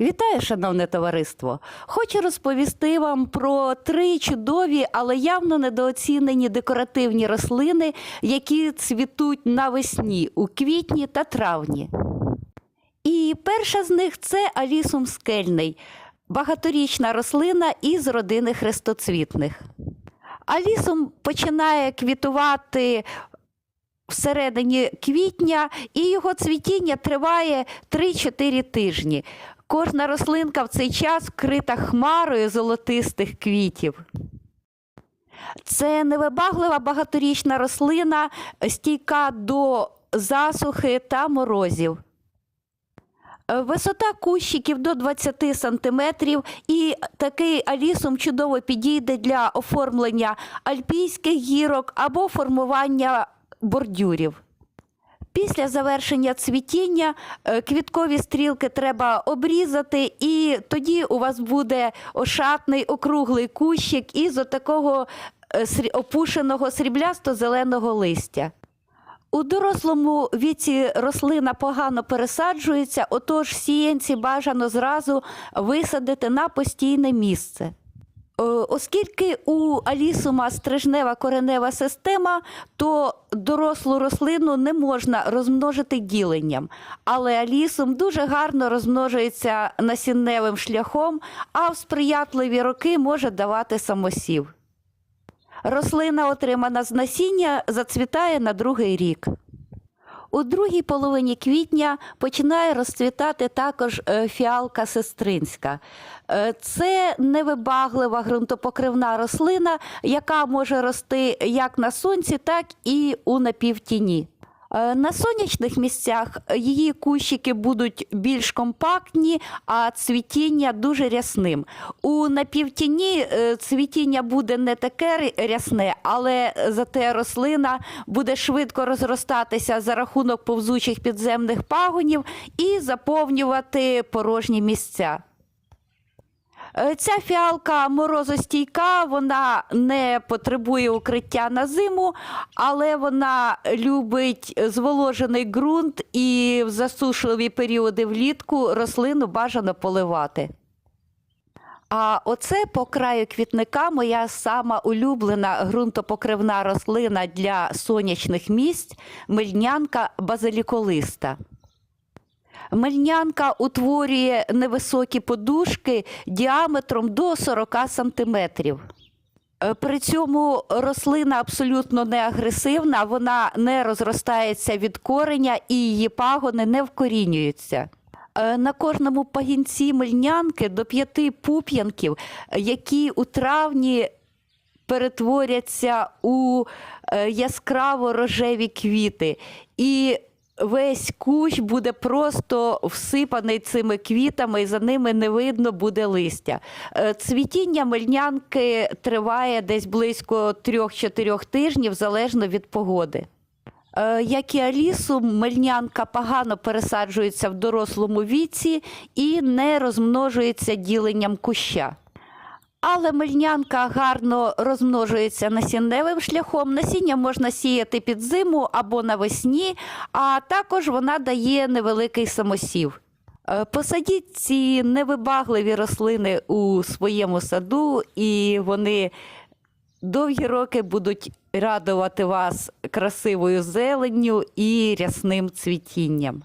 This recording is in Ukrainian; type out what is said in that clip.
Вітаю, шановне товариство! Хочу розповісти вам про три чудові, але явно недооцінені декоративні рослини, які цвітуть навесні у квітні та травні. І перша з них це алісум скельний, багаторічна рослина із родини хрестоцвітних. Алісум починає квітувати всередині квітня, і його цвітіння триває 3-4 тижні. Кожна рослинка в цей час вкрита хмарою золотистих квітів. Це невибаглива багаторічна рослина, стійка до засухи та морозів. Висота кущиків до 20 см, і такий алісум чудово підійде для оформлення альпійських гірок або формування бордюрів. Після завершення цвітіння е, квіткові стрілки треба обрізати, і тоді у вас буде ошатний округлий кущик із отакого е, опушеного сріблясто-зеленого листя. У дорослому віці рослина погано пересаджується, отож сіянці бажано зразу висадити на постійне місце. Е, Оскільки у алісума стрижнева коренева система, то дорослу рослину не можна розмножити діленням. Але алісум дуже гарно розмножується насінневим шляхом, а в сприятливі роки може давати самосів. Рослина, отримана з насіння, зацвітає на другий рік. У другій половині квітня починає розцвітати також е, фіалка сестринська. Е, Це невибаглива ґрунтопокривна рослина, яка може рости як на сонці, так і у напівтіні. Е, На сонячних місцях її кущики будуть більш компактні, а цвітіння дуже рясним. У напівтіні е, цвітіння буде не таке рясне, але зате рослина буде швидко розростатися за рахунок повзучих підземних пагонів і заповнювати порожні місця. Е, Ця фіалка морозостійка, вона не потребує укриття на зиму, але вона любить зволожений ґрунт і в засушливі періоди влітку рослину бажано поливати. А оце по краю квітника моя сама улюблена ґрунтопокривна рослина для сонячних місць мельнянка базиліколиста. Мельнянка утворює невисокі подушки діаметром до 40 сантиметрів. Е, При цьому рослина абсолютно не агресивна, вона не розростається від кореня і її пагони не вкорінюються. Е, На кожному пагінці мельнянки до п'яти пуп'янків, які у травні перетворяться у е, яскраво рожеві квіти. І весь кущ буде просто всипаний цими квітами, і за ними не видно буде листя. Е, Цвітіння мельнянки триває десь близько 3-4 тижнів, залежно від погоди. Е, Як і алісу, мельнянка погано пересаджується в дорослому віці і не розмножується діленням куща. Але мельнянка гарно розмножується насінневим шляхом. Насіння можна сіяти під зиму або навесні, а також вона дає невеликий самосів. Е, Посадіть ці невибагливі рослини у своєму саду, і вони довгі роки будуть радувати вас красивою зеленню і рясним цвітінням.